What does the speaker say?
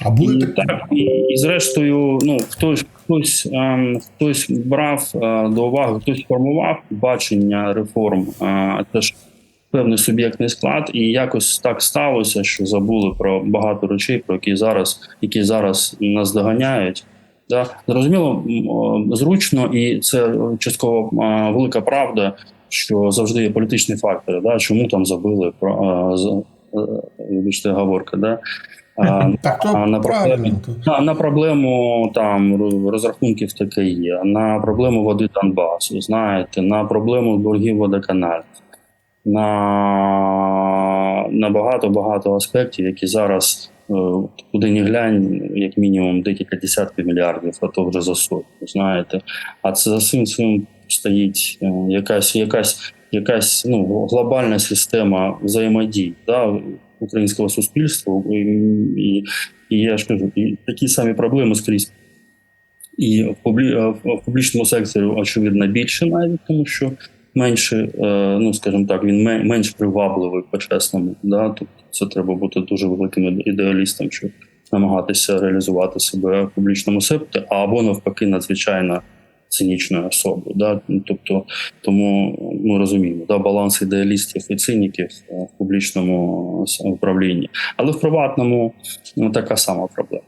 А були такі? так, і, і зрештою, ну хтось хтось ем, хтось брав е, до уваги, хтось формував бачення реформ. Е, теж певний суб'єктний склад, і якось так сталося, що забули про багато речей, про які зараз, які зараз нас доганяють. Да? Зрозуміло, зручно, і це частково е, велика правда, що завжди є політичні фактори. Да? Чому там забили про е, е, вибачте, говорка, да? Так, то на то- на, на проблему там розрахунків таке є, на проблему води Донбасу, знаєте, на проблему боргів водоканалів, на, на багато багато аспектів, які зараз е, куди не глянь, як мінімум декілька десятків мільярдів, а то вже за сотню, знаєте. А це за цим цим стоїть е, якась якась якась ну глобальна система взаємодій да, українського суспільства і, і я ж кажу, і такі самі проблеми скрізь. І в, публі... в публічному секторі, очевидно, більше навіть, тому що менше, е, ну скажімо так, він мен- менш привабливий по-чесному. Да? Тобто це треба бути дуже великим ідеалістом, щоб намагатися реалізувати себе в публічному секторі, або навпаки, надзвичайно цинічною особою. Да? Тобто, тому ми розуміємо, да, баланс ідеалістів і циніків е, в публічному с- управлінні. Але в приватному ну, така сама проблема.